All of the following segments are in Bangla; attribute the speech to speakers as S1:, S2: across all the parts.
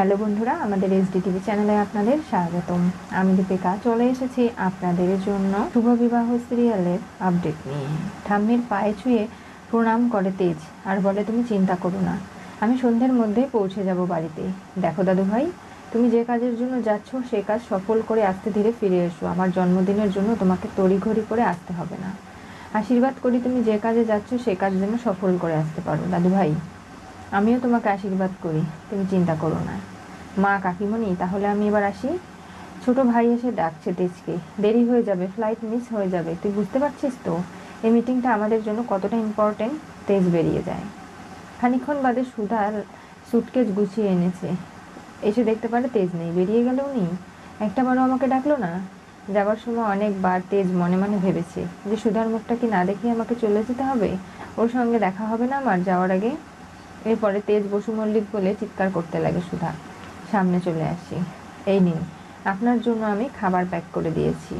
S1: হ্যালো বন্ধুরা, আমাদের এসডি টিভি চ্যানেলে আপনাদের স্বাগতম। আমি দীপিকা, চলে এসেছি আপনাদের জন্য শুভ বিবাহ সিরিয়ালের আপডেট নিয়ে। ঠাম্মির পায়ে ছুঁয়ে প্রণাম করে তেজ, আর বলে, তুমি চিন্তা করো না, আমি সন্ধ্যের মধ্যে পৌঁছে যাব বাড়িতে। দেখো দাদু ভাই তুমি যে কাজের জন্য যাচ্ছ, সে কাজ সফল করে আস্তে ধীরে ফিরে এসো। আমার জন্মদিনের জন্য তোমাকে তড়িঘড়ি করে আসতে হবে না। আশীর্বাদ করি তুমি যে কাজে যাচ্ছ, সে কাজ যেন সফল করে আসতে পারো। দাদু ভাই আমিও তোমাকে আশীর্বাদ করি, তুমি চিন্তা করো না। মা কাকিমণি, তাহলে আমি এবার আসি? ছোট ভাই এসে ডাকছে তেজকে। দেরি হয়ে যাবে ফ্লাইট মিস হয়ে যাবে। তুই বুঝতে পারছিস তো? এই মিটিংটা আমাদের জন্য কতটা ইম্পর্টেন্ট তেজ বেরিয়ে যায়। খানিক্ষণ বাদে সুধার সুটকেস গুছিয়ে এনেছে। এসে দেখতে পারে তেজ নেই। বেরিয়ে গেল উনি? একটা বারও আমাকে ডাকলো না? যাবার সময় অনেকবার তেজ মনে মনে ভেবেছে যে সুধার মুখটা কি না দেখে আমাকে চলে যেতে হবে? ওর সঙ্গে দেখা হবে না আমার যাওয়ার আগে? এরপরে তেজ বসু মল্লিক বলে চিৎকার করতে লাগে সুধা। সামনে চলে আসি। এই নিন, আপনার জন্য আমি খাবার প্যাক করে দিয়েছি।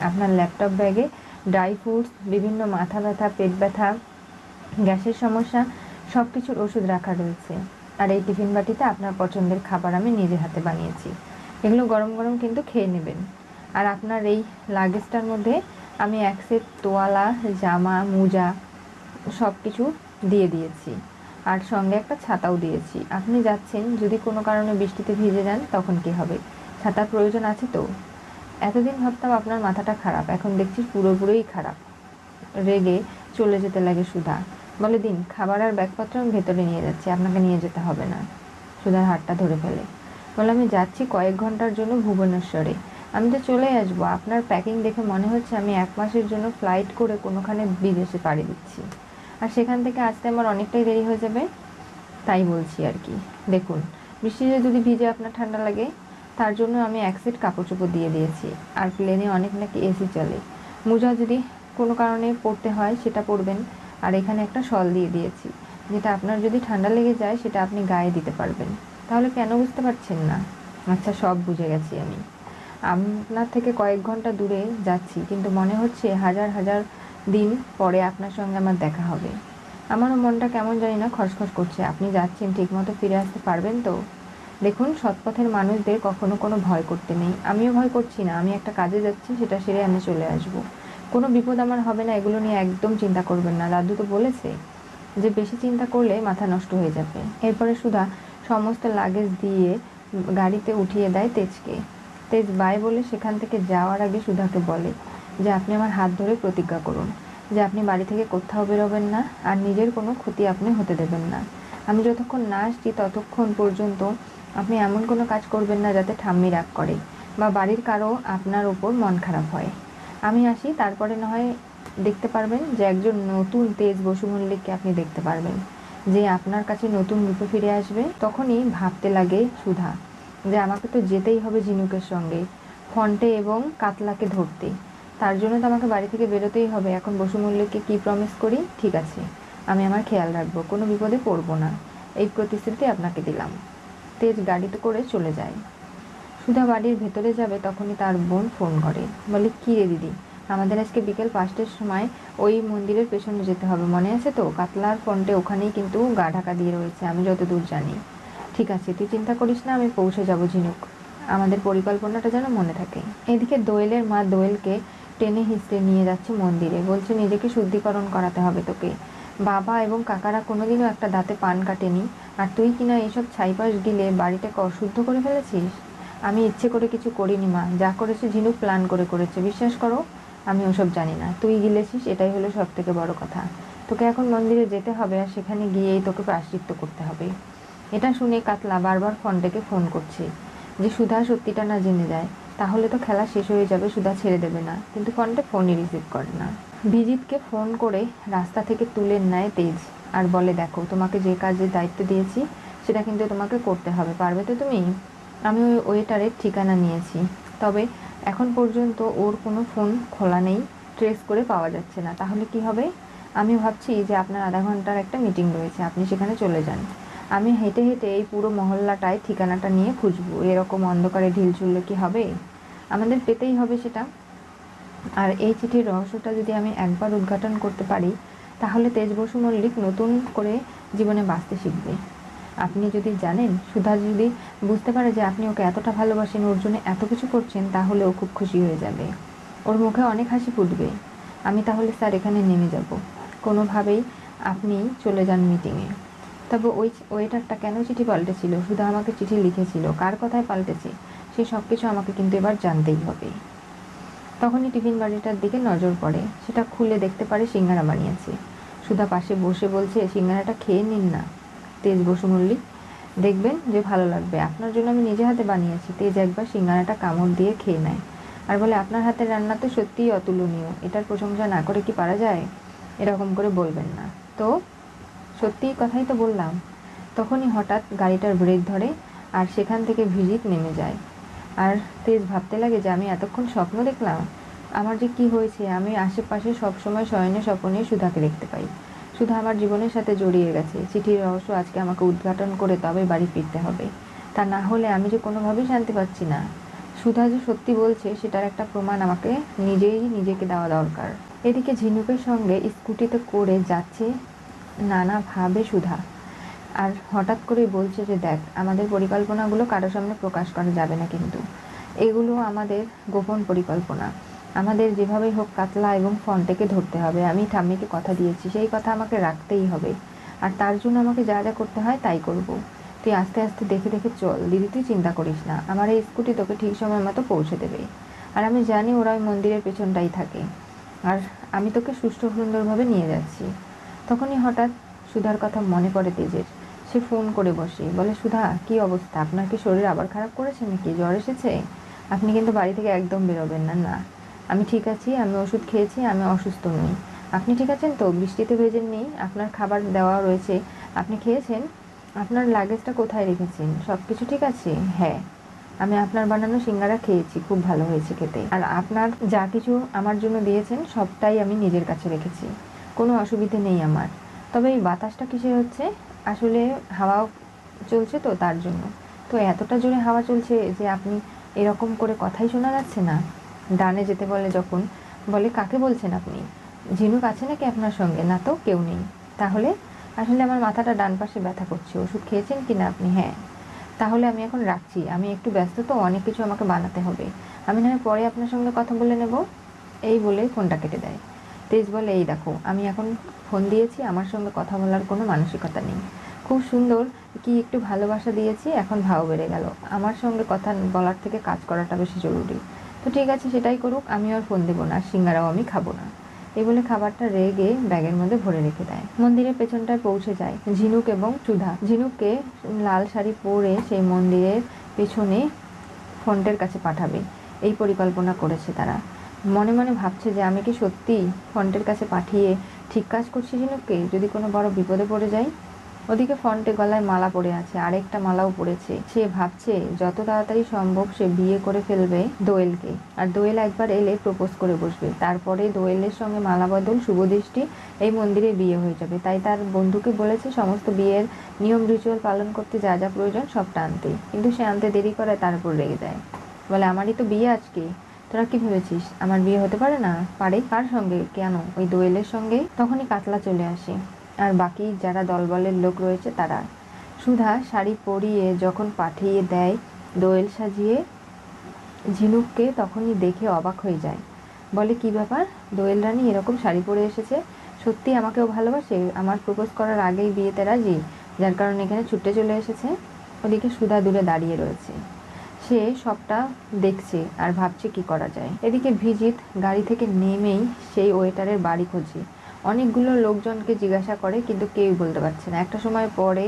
S1: আপনার ল্যাপটপ ব্যাগে ড্রাই ফ্রুটস বিভিন্ন মাথা ব্যথা, পেট ব্যথা, গ্যাসের সমস্যা সব কিছুর ওষুধ রাখা রয়েছে। আর এই টিফিন বাটিতে আপনার পছন্দের খাবার আমি নিজে হাতে বানিয়েছি। এগুলো গরম গরম কিন্তু খেয়ে নেবেন। আর আপনার এই লাগেজটার মধ্যে আমি এক সেট তোয়ালা, জামা, মোজা সব কিছু দিয়ে দিয়েছি। আর সঙ্গে একটা ছাতাও দিয়েছি। আপনি যাচ্ছেন, যদি কোনো কারণে বৃষ্টিতে ভিজে যান, তখন কি হবে? ছাতার প্রয়োজন আছে তো? এতদিন ভাবতাম আপনার মাথাটা খারাপ, এখন দেখছি পুরোপুরিই খারাপ। রেগে চলে যেতে লাগে সুধা। বলে, দিন, খাবার আর ব্যাগপত্র আমি ভেতরে নিয়ে যাচ্ছি, আপনাকে নিয়ে যেতে হবে না। সুধার হাতটা ধরে ফেলে। বলে, আমি যাচ্ছি কয়েক ঘণ্টার জন্য ভুবনেশ্বরে। আমি তো চলে আসব। আপনার প্যাকিং দেখে মনে হচ্ছে আমি এক মাসের জন্য ফ্লাইট করে কোনোখানে বিদেশে পাড়ি দিচ্ছি। আর সেখান থেকে আসতে আমার অনেকটাই দেরি হয়ে যাবে, তাই বলছি আর কি। দেখুন, বৃষ্টিতে যদি ভিজে আপনার ঠান্ডা লাগে, তার জন্য আমি এক সেট কাপড় চোপড় দিয়ে দিয়েছি, আর প্লেনে অনেক নাকি এসি চলে। মোজা যদি কোনো কারণে পড়তে হয়, সেটা পরবেন। আর এখানে একটা শল দিয়ে দিয়েছি, যেটা আপনার যদি ঠান্ডা লেগে যায়, সেটা আপনি গায়ে দিতে পারবেন। তাহলে কেন বুঝতে পারছেন না? আচ্ছা সব বুঝে গেছি আমি। আপনার থেকে কয়েক ঘণ্টা দূরে যাচ্ছি, কিন্তু মনে হচ্ছে হাজার হাজার দিন পরে আপনার সঙ্গে আমার দেখা হবে। আমারও মনটা কেমন জানি না খসখস করছে। আপনি যাচ্ছেন, ঠিকমতো ফিরে আসতে পারবেন তো? দেখুন, সৎপথের মানুষদের কখনো কোনো ভয় করতে নেই। আমিও ভয় করছি না। আমি একটা কাজে যাচ্ছি, সেটা সেরে আমি চলে আসব। কোনো বিপদ আমার হবে না, এগুলো নিয়ে একদম চিন্তা করবেন না। দাদু তো বলেছে যে, বেশি চিন্তা করলে মাথা নষ্ট হয়ে যাবে। এরপরে সুধা সমস্ত লাগেজ দিয়ে গাড়িতে উঠিয়ে দেয় তেজকে। তেজ বাই বলে সেখান থেকে যাওয়ার আগে সুধাকে বলে যে আপনি আমার হাত ধরে প্রতিজ্ঞা করুন, যে আপনি বাড়ি থেকে কোথাও বেরোবেন না আর নিজের কোনো ক্ষতি আপনি হতে দেবেন না। আমি যতক্ষণ না আসছি ততক্ষণ পর্যন্ত আপনি এমন কোনো কাজ করবেন না যাতে ঠাম্মি রাগ করে বা বাড়ির কারও আপনার ওপর মন খারাপ হয়। আমি আসি, তারপরে না হয় দেখতে পারবেন যে একজন নতুন তেজ বসু মল্লিককে আপনি দেখতে পারবেন। যে আপনার কাছে নতুন রূপে ফিরে আসবে, তখনই ভাবতে লাগে সুধা, যে আমাকে তো যেতেই হবে ঝিনুকের সঙ্গে, ফন্টে এবং কাতলাকে ধরতে। তার জন্য তো আমাকে বাড়ি থেকে বেরোতেই হবে। এখন বসু মল্লিককে কী প্রমিস করি? ঠিক আছে। আমি আমার খেয়াল রাখব, কোনো বিপদে পড়ব না। এই প্রতিশ্রুতি আপনাকে দিলাম। তেজ গাড়িতে করে চলে যায়। সুধা বাড়ির ভেতরে যাবে তখনই তার বোন ফোন করে। বলে, কী রে দিদি? আমাদের আজকে বিকেল পাঁচটার সময় ওই মন্দিরের পেছনে যেতে হবে। মনে আছে তো? কাতলার ফ্রন্টে ওখানেই কিন্তু গা ঢাকা দিয়ে রয়েছে। আমি যতদূর জানি। ঠিক আছে, তুই চিন্তা করিস না, আমি পৌঁছে যাব ঝিনুক। আমাদের পরিকল্পনাটা যেন মনে থাকে। এদিকে দোয়েলের মা দোয়েলকে টেনে হিসড়ে নিয়ে যাচ্ছে মন্দিরে। বলছে, নিজেকে শুদ্ধিকরণ করাতে হবে তোকে। বাবা এবং কাকারা কোনোদিনও একটা দাঁতে পান কাটেনি। আর তুই কিনা এইসব ছাইপাশ গিলে বাড়িটাকে অশুদ্ধ করে ফেলেছিস? আমি ইচ্ছে করে কিছু করিনি, মা। যা করেছে ঝিনুক প্ল্যান করে করেছে। বিশ্বাস করো, আমি ওসব জানি না। তুই গিলেছিস, এটাই হলো সব থেকে বড় কথা। তোকে এখন মন্দিরে যেতে হবে আর সেখানে গিয়েই তোকে প্রাশ্চিত্য করতে হবে এটা শুনে কাতলা বারবার ফোনটাকে ফোন করছে। যে সুধা সত্যিটা না জেনে যায়। তাহলে তো খেলা শেষ হয়ে যাবে, সুধা ছেড়ে দেবে না। কিন্তু ফোনটা ফোনই রিসিভ করে না। বিজিতকে ফোন করে রাস্তা থেকে তুলে নেয় তেজ। আর বলে, দেখো, তোমাকে যে কাজের দায়িত্ব দিয়েছি, সেটা কিন্তু তোমাকে করতে হবে। পারবে তো তুমি? আমি ওই ওয়েটারের ঠিকানা নিয়েছি। তবে এখন পর্যন্ত ওর কোনো ফোন খোলা নেই, ট্রেস করে পাওয়া যাচ্ছে না। তাহলে কি হবে? আমি ভাবছি যে আপনার আধা ঘণ্টার একটা মিটিং রয়েছে। আপনি সেখানে চলে যান। আমি হেঁটে হেঁটে এই পুরো মহল্লাটায় ঠিকানাটা নিয়ে খুঁজবো। এরকম অন্ধকারে ঢিল ছুড়লে কি হবে? আমাদের পেতেই হবে সেটা। আর এই চিঠির রহস্যটা যদি আমি একবার উদ্ঘাটন করতে পারি, তাহলে তেজ বসু মল্লিক নতুন করে জীবনে বাঁচতে শিখবে। আপনি যদি জানেন, সুধা যদি বুঝতে পারে যে আপনি ওকে এতটা ভালোবাসেন, ওর জন্য এত কিছু করছেন, তাহলে ও খুব খুশি হয়ে যাবে। ওর মুখে অনেক হাসি ফুটবে। আমি তাহলে স্যার এখানে নেমে যাব। কোনোভাবেই আপনি চলে যান মিটিংয়ে। তবে ওই ওয়েটারটা কেন চিঠি পাল্টেছিল? সুধা আমাকে চিঠি লিখেছিল। কার কথায় পাল্টেছে? সে সব কিছু আমাকে কিন্তু এবার জানতেই হবে। তখনই টিফিন বাড়িটার দিকে নজর পড়ে। সেটা খুলে দেখতে পারে সিঙ্গারা বানিয়েছে। সুধা পাশে বসে বলছে, সিঙ্গারাটা খেয়ে নিন না। তেজ বসু মল্লিক দেখবেন যে ভালো লাগবে। আপনার জন্য আমি নিজে হাতে বানিয়েছি। তেজ একবার সিঙ্গারাটা কামড় দিয়ে খেয়ে নেয়। আর বলে, আপনার হাতের রান্না তো সত্যিই অতুলনীয়। এটার প্রশংসা না করে কি পারা যায়? এরকম করে বলবেন না। তো সত্যিই কথাই তো বললাম। তখনই হঠাৎ গাড়িটার ব্রেক ধরে আর সেখান থেকে ভিজিট নেমে যায়। আর তেজ ভাবতে লাগে যে আমি এতক্ষণ স্বপ্ন দেখলাম, আমার যে কি হয়েছে, আমি আশেপাশে সবসময় শয়নে স্বপ্নে সুধাকে দেখতে পাই। সুধা আমার জীবনের সাথে জড়িয়ে গেছে। চিঠির রহস্য আজকে আমাকে উদ্ঘাটন করে তবে বাড়ি ফিরতে হবে। তা না হলে আমি যে কোনোভাবেই শান্তি পাচ্ছি না। সুধা যে সত্যি বলছে, সেটার একটা প্রমাণ আমাকে নিজেই নিজেকে দেওয়া দরকার। এদিকে ঝিনুকের সঙ্গে স্কুটিতে করে যাচ্ছে নানাভাবে সুধা। আর হঠাৎ করেই বলছে যে, দেখ, আমাদের পরিকল্পনাগুলো কারোর সামনে প্রকাশ করা যাবে না কিন্তু। এগুলো আমাদের গোপন পরিকল্পনা। আমাদের যেভাবেই হোক কাতলা এবং ফন্টেকে ধরতে হবে। আমি ঠাম্মিকে কথা দিয়েছি, সেই কথা আমাকে রাখতেই হবে। আর তার জন্য আমাকে যা যা করতে হয় তাই করব। তুই আস্তে আস্তে দেখে দেখে চল, দিদি তুই চিন্তা করিস না। আমার এই স্কুটি তোকে ঠিক সময় মতো পৌঁছে দেবে। আর আমি জানি ওরা ওই মন্দিরের পেছনটাই থাকে। আর আমি তোকে সুষ্ঠু সুন্দরভাবে নিয়ে যাচ্ছি। তখনই হঠাৎ সুধার কথা মনে পড়ে তেজের। সে ফোন করে বসে। বলে, সুধা, কি অবস্থা? আপনার কি শরীর আবার খারাপ করেছে নাকি? জ্বর এসেছে? আপনি কিন্তু বাড়ি থেকে একদম বেরোবেন না না। আমি ঠিক আছি, আমি ওষুধ খেয়েছি, আমি অসুস্থ নই। আপনি ঠিক আছেন তো? বৃষ্টিতে ভেজেন নেই আপনার খাবার দেওয়া রয়েছে। আপনি খেয়েছেন? আপনার লাগেজটা কোথায় রেখেছেন? সব কিছু ঠিক আছে? হ্যাঁ। আমি আপনার বানানো সিঙ্গারা খেয়েছি, খুব ভালো হয়েছে খেতে। আর আপনার যা কিছু আমার জন্য দিয়েছেন, সবটাই আমি নিজের কাছে রেখেছি। কোনো অসুবিধে নেই আমার। তবে এই বাতাসটা কিসের হচ্ছে? আসলে হাওয়া চলছে তো তার জন্য। তো এতটা জোরে হাওয়া চলছে যে আপনি এরকম করে কথাই শোনা যাচ্ছে না। ডানে যেতে বলে যখন বলে, কাকে বলছেন আপনি? ঝিনুক আছে নাকি আপনার সঙ্গে? না তো, কেউ নেই। তাহলে আসলে আমার মাথাটা ডান পাশে ব্যথা করছে। ওষুধ খেয়েছেন কি না আপনি? হ্যাঁ। তাহলে আমি এখন রাখছি। আমি একটু ব্যস্ত তো, অনেক কিছু আমাকে বানাতে হবে। আমি না পরে আপনার সঙ্গে কথা বলে নেব। এই বলে ফোনটা কেটে দেয়। তেজ বলে এই দেখো, আমি এখন ফোন দিয়েছি, আমার সঙ্গে কথা বলার কোনো মানসিকতা নেই। খুব সুন্দর, কি একটু ভালোবাসা দিয়েছি, এখন ভাও বেড়ে গেল। আমার সঙ্গে কথা বলার থেকে কাজ করাটা বেশি জরুরি। তো ঠিক আছে, সেটাই করুক, আমি আর ফোন দেবো না, সিঙ্গারাও আমি খাব না। এই বলে খাবারটা রেগে ব্যাগের মধ্যে ভরে রেখে দেয়। মন্দিরের পেছনটায় পৌঁছে যায় ঝিনুক এবং সুধা ঝিনুককে লাল শাড়ি পরে সেই মন্দিরের পেছনে ফন্টের কাছে পাঠাবে। এই পরিকল্পনা করেছে তারা। মনে মনে ভাবছে যে আমি কি সত্যি ফন্টের কাছে পাঠিয়ে ঠিক কাজ করছি ঝিনুককে? যদি কোনো বড় বিপদে পড়ে যাই? ওদিকে ফন্টে গলায় মালা পড়ে আছে, আরেকটা মালাও পড়েছে। সে ভাবছে যত তাড়াতাড়ি সম্ভব সে বিয়ে করে ফেলবে দোয়েলকে। আর দোয়েল একবার এলে প্রপোজ করে বসবে। তারপরে দোয়েলের সঙ্গে মালা বদল শুভদৃষ্টি এই মন্দিরে বিয়ে হয়ে যাবে। তাই তার বন্ধুকে বলেছে সমস্ত বিয়ের নিয়ম রিচুয়াল পালন করতে যা যা প্রয়োজন সবটা আনতে। কিন্তু সে আনতে দেরি করে তার উপর রেগে যায়। বলে, আমারই তো বিয়ে আজকে? তোরা কি ভেবেছিস? আমার বিয়ে হতে পারে না? পারে। কার সঙ্গে? কেন? ওই দোয়েলের সঙ্গে? তখনই কাতলা চলে আসে। আর বাকি যারা দলবলের লোক রয়েছে তারা। সুধা শাড়ি পরিয়ে যখন পাঠিয়ে দেয় দোয়েল সাজিয়ে, ঝিনুককে তখনই দেখে অবাক হয়ে যায়। বলে, কি ব্যাপার? দোয়েল রানী এরকম শাড়ি পরে এসেছে? সত্যি আমাকেও ভালোবাসে? আমার প্রপোজ করার আগেই বিয়েতে রাজি? যার কারণে এখানে ছুটে চলে এসেছে? ওদিকে সুধা দূরে দাঁড়িয়ে রয়েছে। সে সবটা দেখছে আর ভাবছে কি করা যায়। এদিকে ভিজিত গাড়ি থেকে নেমেই সেই ওয়েটারের বাড়ি খোঁজে অনেকগুলো লোকজনকে জিজ্ঞাসা করে, কিন্তু কেউই বলতে পারছে না। একটা সময় পরে,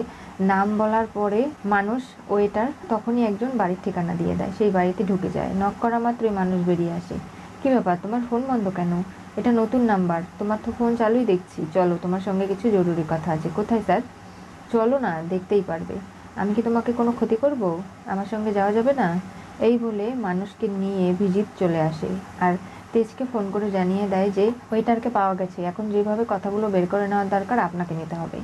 S1: নাম বলার পরে মানুষ ওয়েটার তখনই একজন বাড়ির ঠিকানা দিয়ে দেয়। সেই বাড়িতে ঢুকে যায়। নক করা মাত্রই মানুষ বেরিয়ে আসে। কি ব্যাপার? তোমার ফোন বন্ধ কেন? এটা নতুন নাম্বার তোমার তো ফোন চালুই দেখছি। চলো, তোমার সঙ্গে কিছু জরুরি কথা আছে। কোথায় স্যার? চলো না, দেখতেই পারবে। আমি কি তোমাকে কোনো ক্ষতি করব? আমার সঙ্গে যাওয়া যাবে না? এই বলে মানুষকে নিয়ে ভিজিত চলে আসে। আর তেজকে ফোন করে জানিয়ে দেয় যে, ওয়েটারকে পাওয়া গেছে। এখন যেভাবে কথাগুলো বের করে নেওয়ার দরকার আপনাকে নিতে হবে।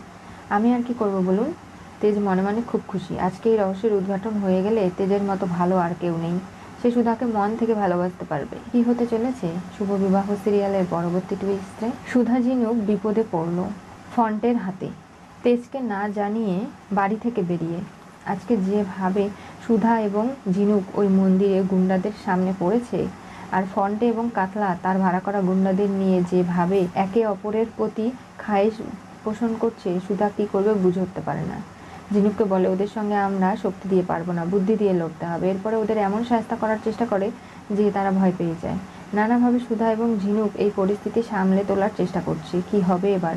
S1: আমি আর কি করব বলুন? তেজ মনে মনে খুব খুশি। আজকে এই রহস্যের উদ্ঘাটন হয়ে গেলে তেজের মতো ভালো আর কেউ নেই। সে সুধাকে মন থেকে ভালোবাসতে পারবে। কি হতে চলেছে? শুভ বিবাহ সিরিয়ালের পরবর্তী টুইস্টে সুধা ঝিনুক বিপদে পড়ল ফন্টের হাতে। তেজকে না জানিয়ে বাড়ি থেকে বেরিয়ে। আজকে যেভাবে সুধা এবং ঝিনুক ওই মন্দিরে গুন্ডাদের সামনে পড়েছে, আর ফন্টে এবং কাতলা তার ভাড়া করা গুন্ডাদের নিয়ে যেভাবে একে অপরের প্রতি খায়েশ পোষণ করছে, সুধা কী করবে বুঝে উঠতে পারে না। ঝিনুককে বলে, ওদের সঙ্গে আমরা শক্তি দিয়ে পারব না, বুদ্ধি দিয়ে লড়তে হবে। এরপরে ওদের এমন সাহস্তা করার চেষ্টা করে যে তারা ভয় পেয়ে যায়। নানাভাবে সুধা এবং ঝিনুক এই পরিস্থিতি সামলে তোলার চেষ্টা করছে। কি হবে এবার?